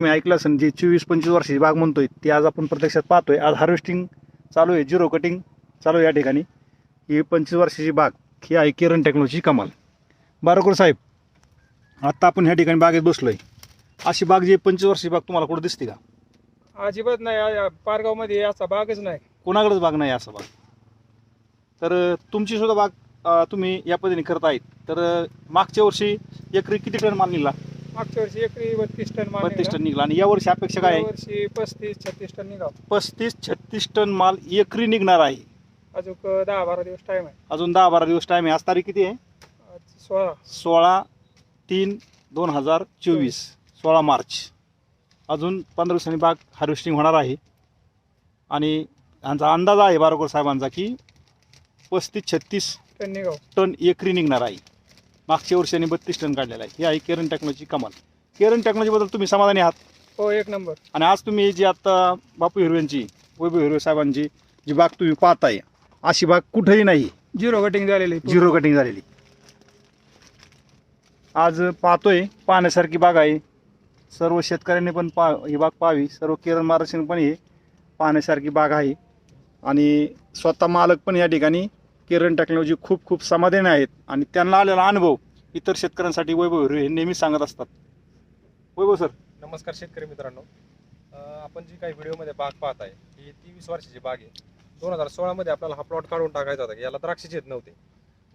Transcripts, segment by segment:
मी ऐकलं असेल जी चोवीस पंचवीस वर्षाची बाग म्हणतोय ती आज आपण प्रत्यक्षात पाहतोय. आज हार्वेस्टिंग चालू आहे झिरो कटिंग चालू आहे या ठिकाणी. ही पंचवीस वर्षाची बाग ही आहे किरण टेक्नॉलॉजी कमाल. बारकोर साहेब आत्ता आपण ह्या ठिकाणी बागेत बसलोय. अशी बाग जी पंचवीस वर्षाची बाग तुम्हाला कुठं दिसते का? अजिबात नाही या- पारगावमध्ये असा बागच नाही. कोणाकडेच बाग नाही असं बाग. तर तुमची सुद्धा बाग अं, तुम्ही या पद्धतीने करत आहेत. तर अं, मागच्या वर्षी एकरी किती टन माल निघाला? मागच्या वर्षी एकरी बत्तीस टन माल बत्तीस. टन निघाला. आणि या वर्षी अपेक्षा काय आहे? वर्षी पस्तीस छत्तीस टन निघाव पस्तीस छत्तीस टन माल एकरी निघणार आहे. अजून दहा बारा दिवस टाइम आहे. अजून दहा बारा दिवस टाईम आहे. आज तारीख किती आहे? आज सोळा. सोळा तीन दोन हजार चोवीस. सोळा मार्च. अजून पंधरा दिवसांनी बाग हार्वेस्टिंग होणार आहे. आणि यांचा अंदाज आहे बारोकर साहेबांचा की पस्तीस छत्तीस टन निघाव. टन एकरी निघणार आहे. मागच्या वर्षांनी बत्तीस टन काढलेला आहे. ही आहे केरन टेक्नॉलॉजी कमाल. केरन टेक्नॉलॉजीबद्दल तुम्ही समाधानी आहात? हो एक नंबर. आणि आज तुम्ही जी आता बापू हिरव्यांची वैभव हिरवे साहेबांची जी बाग तुम्ही पाहताय अशी बाग कुठेही नाही. झिरो कटिंग झालेली झिरो कटिंग झालेली. आज पाहतोय पाहण्यासारखी बाग आहे. सर्व शेतकऱ्यांनी पण पा ही बाग पाहावी. सर्व केरळ महाराष्ट्रांनी पण ही पाहण्यासारखी बाग आहे. आणि स्वतः मालक पण या ठिकाणी किरण टेक्नॉलॉजी खूप खूप समाधानी आहेत. आणि त्यांना आलेला अनुभव इतर शेतकऱ्यांसाठी वैभव हिरवे हे नेहमीच सांगत असतात. वैभव सर. नमस्कार शेतकरी मित्रांनो. आपण जी काही व्हिडिओमध्ये बाग पाहत आहे ही तेवीस वर्षाची बाग आहे. दोन हजार सोळामध्ये आपल्याला हा प्लॉट काढून टाकायचा होता याला द्राक्षच येत नव्हते.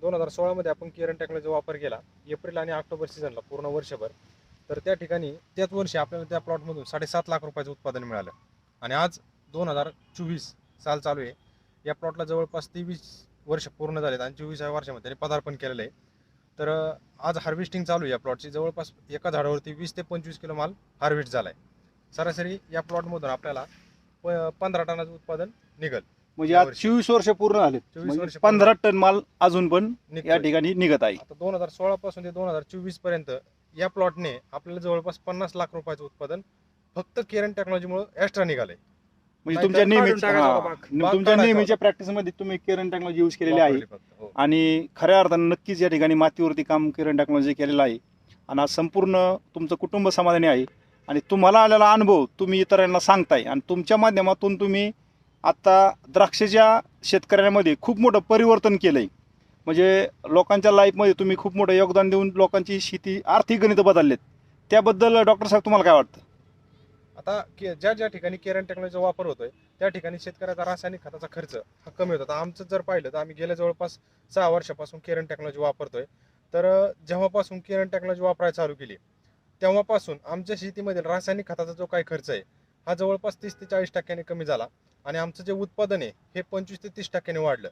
दोन हजार सोळामध्ये आपण किरण टेक्नॉलॉजी वापर केला एप्रिल आणि ऑक्टोबर सीझनला पूर्ण वर्षभर. तर त्या ठिकाणी त्याच वर्षी आपल्याला त्या प्लॉटमधून साडेसात लाख रुपयाचं उत्पादन मिळालं. आणि आज दोन हजार चोवीस साल चालू आहे. या प्लॉटला जवळपास तेवीस वर्ष पूर्ण झालेत आणि चोवीसाव्या वर्षामध्ये त्यांनी पदार्पण केलेलं आहे. तर आज हार्वेस्टिंग चालू आहे या प्लॉटची जवळपास एका झाडावरती वीस ते पंचवीस किलो माल हार्वेस्ट झाला आहे सरासरी या प्लॉटमधून आपल्याला प- पंधरा टनाचं उत्पादन निघल. म्हणजे आज. चोवीस वर्ष पूर्ण झालेत. 24 म्हणजे वर्ष. पंधरा टन माल अजून पण या. ठिकाणी निघत आहे. आता दोन हजार सोळा पासून ते दोन हजार चोवीसपर्यंत या प्लॉटने आपल्याला जवळपास पन्नास लाख रुपयाचं उत्पादन फक्त केरन टेक्नॉलॉजीमुळे एक्स्ट्रा निघालंय. म्हणजे नाहीतर तुमच्या काढून नेहमीच्या टाकायचा हा, होता बाग. बाग तुमच्या काढायचा. नेहमीच्या प्रॅक्टिसमध्ये तुम्ही केरन टेक्नॉलॉजी यूज केलेली आहे. वापरली फक्त. हो. आणि खऱ्या अर्थानं नक्कीच या ठिकाणी मातीवरती काम किरण टेक्नॉलॉजी केलेलं आहे. आणि आज संपूर्ण तुमचं कुटुंब समाधानी आहे. आणि तुम्हाला आलेला अनुभव तुम्ही इतरांना सांगताय. आणि तुमच्या माध्यमातून तुम्ही आता द्राक्षाच्या शेतकऱ्यांमध्ये खूप मोठं परिवर्तन केलं आहे म्हणजे लोकांच्या लाईफमध्ये तुम्ही खूप मोठं योगदान देऊन लोकांची शेती आर्थिक गणितं बदललेत. त्याबद्दल डॉक्टर साहेब तुम्हाला काय वाटतं? आता के- ज्या ज्या ठिकाणी केरन टेक्नॉलॉजीचा वापर होतोय त्या ठिकाणी शेतकऱ्याचा रासायनिक खताचा खर्च हा कमी होतो. आमचं जर पाहिलं तर आम्ही गेल्या जवळपास सहा वर्षापासून केरन टेक्नॉलॉजी वापरतोय. तर जेव्हापासून केरन टेक्नॉलॉजी वापरायला चालू केली तेव्हापासून आमच्या शेतीमधील रासायनिक खताचा जो काही खर्च आहे हा जवळपास तीस ते चाळीस टक्क्याने कमी झाला आणि आमचं जे उत्पादन आहे हे पंचवीस ते तीस टक्क्याने वाढलं.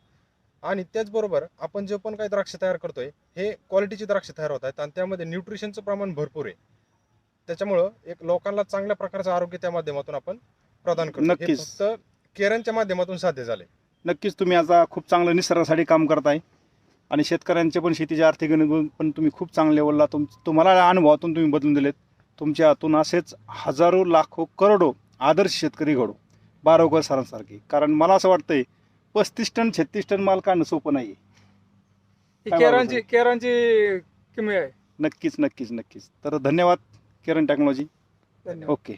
आणि त्याचबरोबर आपण जे पण काही द्राक्ष तयार करतोय हे क्वालिटीची द्राक्ष तयार होत आहेत आणि त्यामध्ये न्यूट्रिशनचं प्रमाण भरपूर आहे. त्याच्यामुळं एक लोकांना चांगल्या प्रकारचं आरोग्य त्या माध्यमातून आपण प्रदान करतो. हे नक्कीच. फक्त केरनच्या माध्यमातून साध्य झाले नक्कीच तुम्ही आता खूप चांगलं निसर्गासाठी काम करताय. आणि शेतकऱ्यांचे पण शेतीचे आर्थिक गणित पण तुम्ही खूप चांगल्या लेवलला तुम तुम्हाला अनुभवातून तुम्ही बदलून दिलेत. तुमच्या हातून असेच हजारो लाखो करोडो आदर्श शेतकरी घडो. बारावकर सरांसारखे. कारण मला असं वाटतंय पस्तीस टन छत्तीस टन माल काढणं सोपं नाही ही काय केरांची? केरांची किमी आहे. नक्कीच नक्कीच नक्कीच. तर धन्यवाद. किरण टेक्नॉलॉजी. धन्यवाद. ओके.